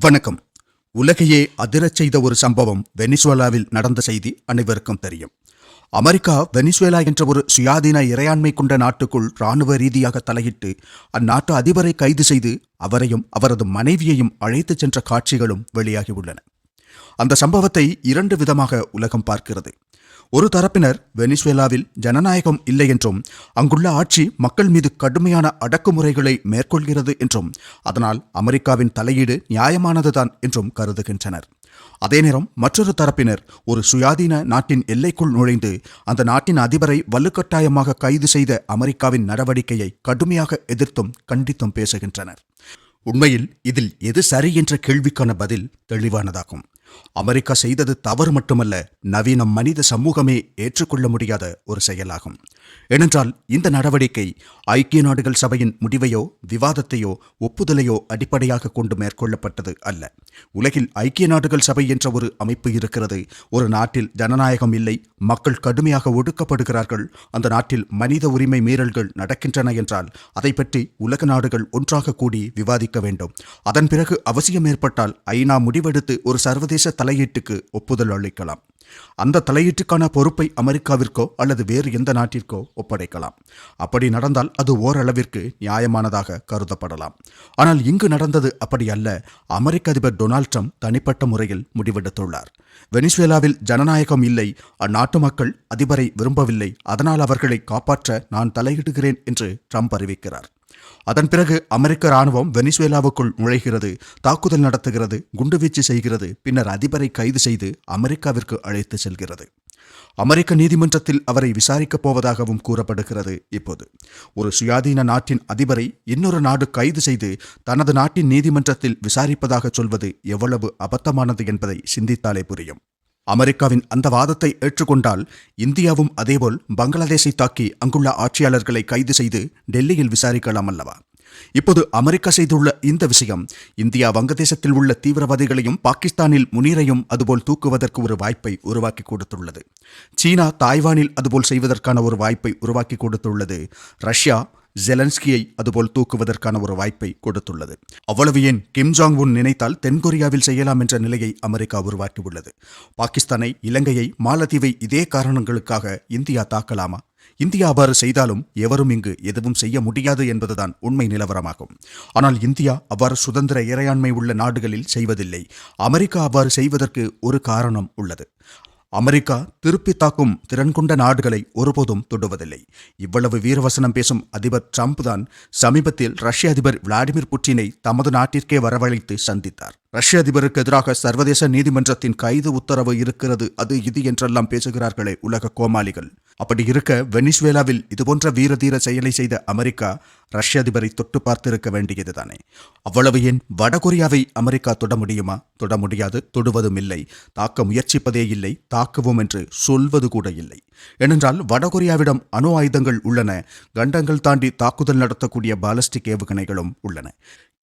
வணக்கம். உலகையே அதிரச் செய்த ஒரு சம்பவம் வெனிசுவேலாவில் நடந்த செய்தி அனைவருக்கும் தெரியும். அமெரிக்கா வெனிசுவேலா என்ற ஒரு சுயாதீன இறையாண்மை கொண்ட நாட்டுக்குள் இராணுவ ரீதியாக தலையிட்டு அந்நாட்டு அதிபரை கைது செய்து அவரையும் அவரது மனைவியையும் அழைத்துச் சென்ற காட்சிகளும் வெளியாகியுள்ளன. அந்த சம்பவத்தை இரண்டு விதமாக உலகம் பார்க்கிறது. ஒரு தரப்பினர் வெனிசுவேலாவில் ஜனநாயகம் இல்லை என்றும் அங்குள்ள ஆட்சி மக்கள் மீது கடுமையான அடக்குமுறைகளை மேற்கொள்கிறது என்றும் அதனால் அமெரிக்காவின் தலையீடு நியாயமானதுதான் என்றும் கருதுகின்றனர். அதே நேரம் மற்றொரு தரப்பினர் ஒரு சுயாதீன நாட்டின் எல்லைக்குள் நுழைந்து அந்த நாட்டின் அதிபரை வலுக்கட்டாயமாக கைது செய்த அமெரிக்காவின் நடவடிக்கையை கடுமையாக எதிர்த்தும் கண்டித்தும் பேசுகின்றனர். உண்மையில் இதில் எது சரி என்ற கேள்விக்கான பதில் தெளிவானதாகும். அமெரிக்கா செய்தது தவறு மட்டுமல்ல நவீன மனித சமூகமே ஏற்றுக்கொள்ள முடியாத ஒரு செயலாகும். ஏனென்றால் இந்த நடவடிக்கை ஐக்கிய நாடுகள் சபையின் முடிவையோ விவாதத்தையோ ஒப்புதலையோ அடிப்படையாக கொண்டு மேற்கொள்ளப்பட்டது அல்ல. உலகில் ஐக்கிய நாடுகள் சபை என்ற ஒரு அமைப்பு இருக்கிறது. ஒரு நாட்டில் ஜனநாயகம் இல்லை மக்கள் கடுமையாக ஒடுக்கப்படுகிறார்கள். அந்த நாட்டில் மனித உரிமை மீறல்கள் நடக்கின்றன என்றால் அதை பற்றி உலக நாடுகள் ஒன்றாக கூடி விவாதிக்க வேண்டும். அதன் பிறகு அவசியம் ஏற்பட்டால் ஐநா முடிவெடுத்து ஒரு சர்வதேச தலையீட்டுக்கு ஒப்புதல் அளிக்கலாம். அந்த தலையீட்டுக்கான பொறுப்பை அமெரிக்காவிற்கோ அல்லது வேறு எந்த நாட்டிற்கோ ஒப்படைக்கலாம். அப்படி நடந்தால் அது ஓரளவிற்கு நியாயமானதாக கருதப்படலாம். ஆனால் இங்கு நடந்தது அப்படி அல்ல. அமெரிக்க அதிபர் டொனால்ட் ட்ரம்ப் தனிப்பட்ட முறையில் முடிவெடுத்துள்ளார். வெனிசுவேலாவில் ஜனநாயகம் இல்லை. அந்நாட்டு மக்கள் அதிபரை விரும்பவில்லை. அதனால் அவர்களை காப்பாற்ற நான் தலையிடுகிறேன் என்று ட்ரம்ப் அறிவிக்கிறார். அதன் பிறகு அமெரிக்க ராணுவம் வெனிசுவேலாவுக்குள் நுழைகிறது தாக்குதல் நடத்துகிறது குண்டுவீச்சு செய்கிறது பின்னர் அதிபரை கைது செய்து அமெரிக்காவிற்கு அழைத்து செல்கிறது. அமெரிக்க நீதிமன்றத்தில் அவரை விசாரிக்கப் போவதாகவும் கூறப்படுகிறது இப்போது. ஒரு சுயாதீன நாட்டின் அதிபரை இன்னொரு நாடு கைது செய்து தனது நாட்டின் நீதிமன்றத்தில் விசாரிப்பதாக சொல்வது எவ்வளவு அபத்தமானது என்பதை சிந்தித்தாலே புரியும். அமெரிக்காவின் அந்த வாதத்தை ஏற்றுக்கொண்டால் இந்தியாவும் அதேபோல் பங்களாதேஷை தாக்கி அங்குள்ள ஆட்சியாளர்களை கைது செய்து டெல்லியில் விசாரிக்கலாம் அல்லவா? இப்போது அமெரிக்கா செய்துள்ள இந்த விஷயம் இந்தியா வங்கதேசத்தில் உள்ள தீவிரவாதிகளையும் பாகிஸ்தானில் முனீரையும் அதுபோல் தூக்குவதற்கு ஒரு வாய்ப்பை உருவாக்கி கொடுத்துள்ளது. சீனா தாய்வானில் அதுபோல் செய்வதற்கான ஒரு வாய்ப்பை உருவாக்கி கொடுத்துள்ளது. ரஷ்யா ஜெலன்ஸ்கியை அதுபோல் தூக்குவதற்கான ஒரு வாய்ப்பை கொடுத்துள்ளது. அவ்வளவு ஏன் கிம் ஜாங் உன் நினைத்தால் தென்கொரியாவில் செய்யலாம் என்ற நிலையை அமெரிக்கா உருவாக்கியுள்ளது. பாகிஸ்தானை இலங்கையை மாலத்தீவை இதே காரணங்களுக்காக இந்தியா தாக்கலாமா? இந்தியா அவ்வாறு செய்தாலும் எவரும் இங்கு எதுவும் செய்ய முடியாது என்பதுதான் உண்மை நிலவரமாகும். ஆனால் இந்தியா அவ்வாறு சுதந்திர இறையாண்மை உள்ள நாடுகளில் செய்வதில்லை. அமெரிக்கா அவ்வாறு செய்வதற்கு ஒரு காரணம் உள்ளது. அமெரிக்கா திருப்பி தாக்கும் திறன் கொண்ட நாடுகளை ஒருபோதும் தொடுவதில்லை. இவ்வளவு வீரவசனம் பேசும் அதிபர் ட்ரம்ப் தான் சமீபத்தில் ரஷ்ய அதிபர் விளாடிமிர் புட்டினை தமது நாட்டிற்கே வரவழைத்து சந்தித்தார். ரஷ்ய அதிபருக்கு எதிராக சர்வதேச நீதிமன்றத்தின் கைது உத்தரவு இருக்கிறது அது இது என்றெல்லாம் பேசுகிறார்களே உலக கோமாளிகள். அப்படி இருக்க வெனிஸ்வேலாவில் இதுபோன்ற வீரதீர செயலை செய்த அமெரிக்கா ரஷ்ய அதிபரை தொட்டு பார்த்திருக்க வேண்டியதுதானே? அவ்வளவு ஏன் வடகொரியாவை அமெரிக்கா தொட முடியுமா? தொட முடியாது தொடுவதும் இல்லை. தாக்க முயற்சிப்பதே இல்லை தாக்குவோம் என்று சொல்வது கூட இல்லை. ஏனென்றால் வடகொரியாவிடம் அணு ஆயுதங்கள் உள்ளன கண்டங்கள் தாண்டி தாக்குதல் நடத்தக்கூடிய பாலஸ்டிக் ஏவுகணைகளும் உள்ளன.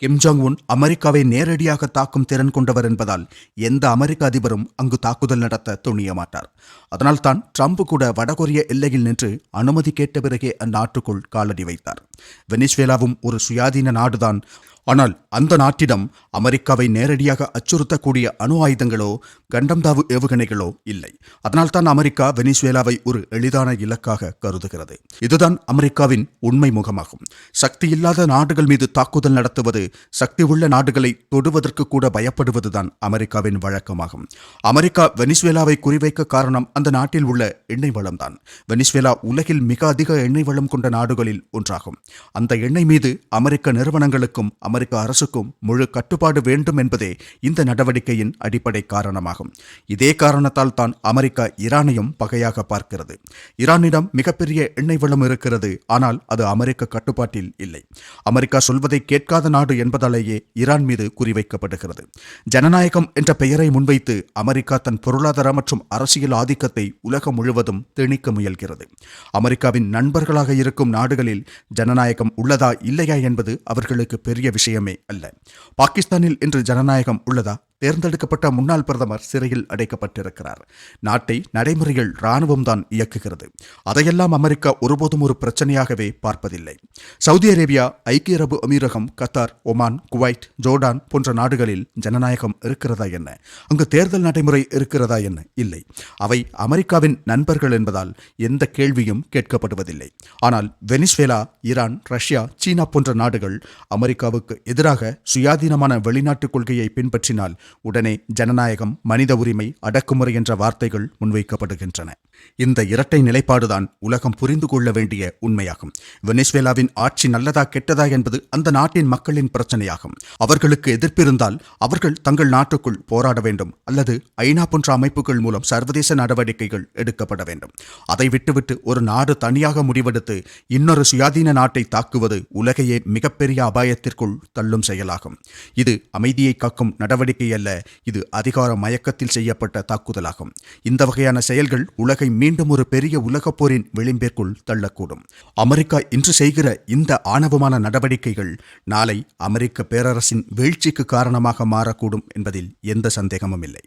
கிம் ஜாங் உன் அமெரிக்காவை நேரடியாக தாக்கும் திறன் கொண்டவர் என்பதால் எந்த அமெரிக்க அதிபரும் அங்கு தாக்குதல் நடத்த துணிய மாட்டார். அதனால் தான் ட்ரம்ப் கூட வடகொரிய எல்லையில் நின்று அனுமதி கேட்ட பிறகே அந்நாட்டுக்குள் காலடி வைத்தார். வெனிஸ்வேலாவும் ஒரு சுயாதீன நாடுதான். ஆனால் அந்த நாட்டிடம் அமெரிக்காவை நேரடியாக அச்சுறுத்தக்கூடிய அணு ஆயுதங்களோ கண்டம்தாவு ஏவுகணைகளோ இல்லை. அதனால்தான் அமெரிக்கா வெனிசுவேலாவை ஒரு எளிதான இலக்காக கருதுகிறது. இதுதான் அமெரிக்காவின் உண்மை முகமாகும். சக்தி இல்லாத நாடுகள் மீது தாக்குதல் நடத்துவது சக்தி உள்ள நாடுகளை தொடுவதற்கு கூட பயப்படுவதுதான் அமெரிக்காவின் வழக்கமாகும். அமெரிக்கா வெனிசுவேலாவை குறிவைக்க காரணம் அந்த நாட்டில் உள்ள எண்ணெய் வளம்தான். வெனிசுவேலா உலகில் மிக அதிக எண்ணெய் வளம் கொண்ட நாடுகளில் ஒன்றாகும். அந்த எண்ணெய் மீது அமெரிக்க நிறுவனங்களுக்கும் அமெரிக்க அரசுக்கும் முழு கட்டுப்பாடு வேண்டும் என்பதே இந்த நடவடிக்கையின் அடிப்படை காரணமாகும். இதே காரணத்தால் தான் அமெரிக்கா ஈரானையும் பகையாக பார்க்கிறது. ஈரானிடம் மிகப்பெரிய எண்ணெய் வளம் இருக்கிறது ஆனால் அது அமெரிக்க கட்டுப்பாட்டில் இல்லை. அமெரிக்கா சொல்வதை கேட்காத நாடு என்பதாலேயே ஈரான் மீது குறிவைக்கப்படுகிறது. ஜனநாயகம் என்ற பெயரை முன்வைத்து அமெரிக்கா தன் பொருளாதார மற்றும் அரசியல் ஆதிக்கத்தை உலகம் முழுவதும் திணிக்க முயல்கிறது. அமெரிக்காவின் நண்பர்களாக இருக்கும் நாடுகளில் ஜனநாயகம் உள்ளதா இல்லையா என்பது அவர்களுக்கு பெரிய விஷயமே அல்ல. பாகிஸ்தானில் இன்று ஜனநாயகம் உள்ளதா தேர்ந்தெடுக்கப்பட்ட முன்னாள் பிரதமர் சிறையில் அடைக்கப்பட்டிருக்கிறார். நாட்டை நடைமுறையில் இராணுவம் தான் இயக்குகிறது. அதையெல்லாம் அமெரிக்கா ஒருபோதும் ஒரு பிரச்சனையாகவே பார்ப்பதில்லை. சவுதி அரேபியா ஐக்கிய அரபு அமீரகம் கத்தார் ஒமான் குவைட் ஜோர்டான் போன்ற நாடுகளில் ஜனநாயகம் இருக்கிறதா என்ன? அங்கு தேர்தல் நடைமுறை இருக்கிறதா என்ன? இல்லை. அவை அமெரிக்காவின் நண்பர்கள் என்பதால் எந்த கேள்வியும் கேட்கப்படுவதில்லை. ஆனால் வெனிஸ்வேலா ஈரான் ரஷ்யா சீனா போன்ற நாடுகள் அமெரிக்காவுக்கு எதிராக சுயாதீனமான வெளிநாட்டு கொள்கையை பின்பற்றினால் உடனே ஜனநாயகம் மனித உரிமை அடக்குமுறை என்ற வார்த்தைகள் முன்வைக்கப்படுகின்றன. இந்த இரட்டை நிலைப்பாடுதான் உலகம் புரிந்து கொள்ள வேண்டிய உண்மையாகும். வெனிஸ்வேலாவின் ஆட்சி நல்லதா கெட்டதா என்பது அந்த நாட்டின் மக்களின் பிரச்சனையாகும். அவர்களுக்கு எதிர்ப்பிருந்தால் அவர்கள் தங்கள் நாட்டுக்குள் போராட வேண்டும் அல்லது ஐநா போன்ற அமைப்புகள் மூலம் சர்வதேச நடவடிக்கைகள் எடுக்கப்பட வேண்டும். அதை விட்டுவிட்டு ஒரு நாடு தனியாக முடிவெடுத்து இன்னொரு சுயாதீன நாட்டை தாக்குவது உலகையே மிகப்பெரிய அபாயத்திற்குள் தள்ளும் செயலாகும். இது அமைதியை காக்கும் நடவடிக்கை அல்ல இது அதிகார மயக்கத்தில் செய்யப்பட்ட தாக்குதலாகும். இந்த வகையான செயல்கள் உலகை மீண்டும் ஒரு பெரிய உலகப் போரின் விளிம்பிற்குள் தள்ளக்கூடும். அமெரிக்கா இன்று செய்கிற இந்த ஆணவமான நடவடிக்கைகள் நாளை அமெரிக்க பேரரசின் வீழ்ச்சிக்கு காரணமாக மாறக்கூடும் என்பதில் எந்த சந்தேகமும் இல்லை.